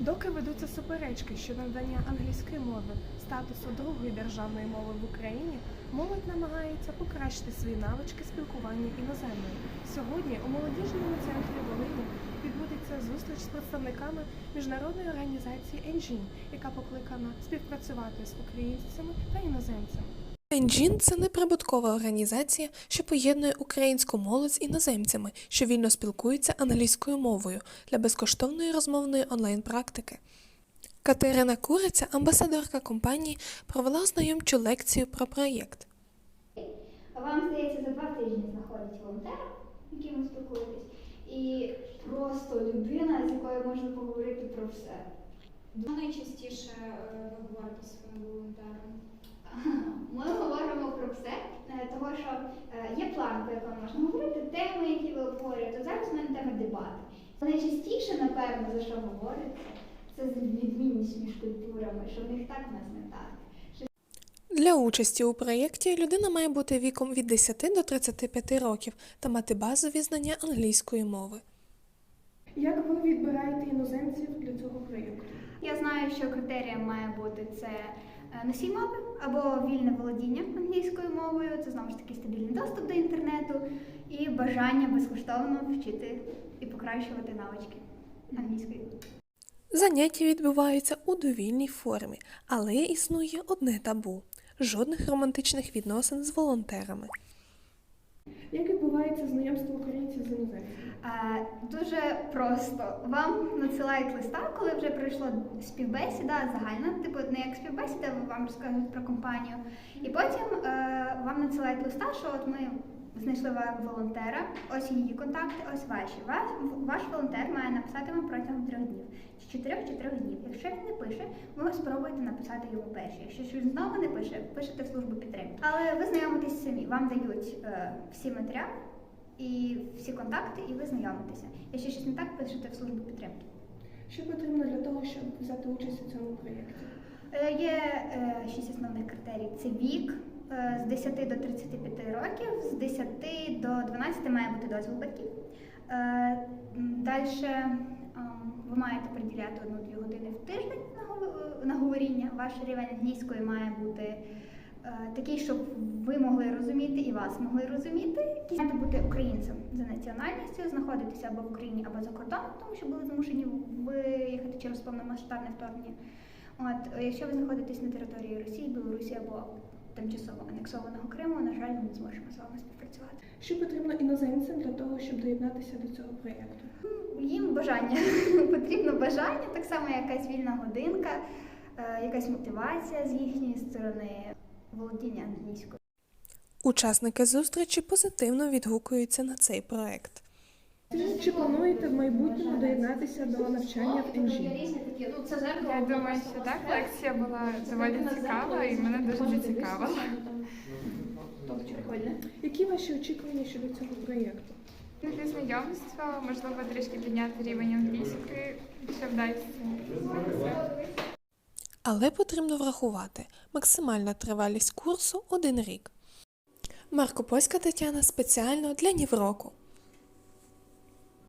Доки ведуться суперечки щодо надання англійської мови статусу другої державної мови в Україні, молодь намагається покращити свої навички спілкування іноземною. Сьогодні у молодіжному центрі Волині відбудеться зустріч з представниками міжнародної організації Engine, яка покликана співпрацювати з українцями та іноземцями. Енджін це неприбуткова організація, що поєднує українську молодь з іноземцями, що вільно спілкуються англійською мовою для безкоштовної розмовної онлайн-практики. Катерина Куриця, амбасадорка компанії, провела ознайомчу лекцію про проєкт. Вам здається, за два тижні знаходить волонтера, яким ви спілкуєтесь, і просто людина, з якою можна поговорити про все. Найчастіше е, ви говорите своїм волонтером. Ми говоримо про все, е, того що е, є план, по якому можна говорити, теми, які ви обговорюєте. Зараз в мене тема дебати. Найчастіше, напевно, за що говориться, це відмінність між культурами, що в них так в нас не так. Для участі у проєкті людина має бути віком від 10 до 35 років та мати базові знання англійської мови. Як ви відбираєте іноземців для цього проєкту? Я знаю, що критерієм має бути це носій мови або вільне володіння англійською мовою, це знову ж таки стабільний доступ до інтернету і бажання безкоштовно вчити і покращувати навички англійської. Заняття відбуваються у довільній формі, але існує одне табу жодних романтичних відносин з волонтерами. Як відбувається знайомство українців з іноземцями? Е, Дуже просто. Вам надсилають листа, коли вже пройшла співбесіда загальна, типу не як співбесіда, вам розкажуть про компанію. І потім е, вам надсилають листа, що от ми знайшли вам волонтера, ось її контакти, ось ваші. Ваш, ваш волонтер має написати вам протягом трьох днів. З чотирьох чи трьох днів. Якщо він не пише, ви спробуєте написати йому перші. Якщо ж він знову не пише, пишете в службу підтримки. Але ви знайомитесь самі. Вам дають е, всі матеріали і всі контакти, і ви знайомитеся. Якщо щось не так, пишете в службу підтримки. Що потрібно для того, щоб взяти участь у цьому проєкті? Е, Є е, шість основних критерій: це вік з 10 до 35 років, з 10 до 12 має бути дозвіл батьків. Далі ви маєте приділяти одну-дві години в тиждень на говоріння. Ваш рівень англійської має бути е, такий, щоб ви могли розуміти і вас могли розуміти. Маєте бути українцем за національністю, знаходитися або в Україні, або за кордоном, тому що були змушені виїхати через повномасштабне вторгнення. От, е, якщо ви знаходитесь на території Росії, Білорусі або тимчасово анексованого Криму, на жаль, ми не зможемо з вами співпрацювати. Що потрібно іноземцям для того, щоб доєднатися до цього проєкту? Їм бажання потрібно бажання, так само якась вільна годинка, е, якась мотивація з їхньої сторони, володіння англійською. Учасники зустрічі позитивно відгукуються на цей проєкт. Чи плануєте в майбутньому доєднатися до навчання в НЖ? Я думаю, що так, лекція була доволі цікава і мене дуже зацікавила. Які ваші очікування щодо цього проєкту? Для знайомства, можливо, трішки підняти рівень англійської, якщо вдасться. Але потрібно врахувати максимальна тривалість курсу один рік. Марко Польська Тетяна спеціально для Нівроку.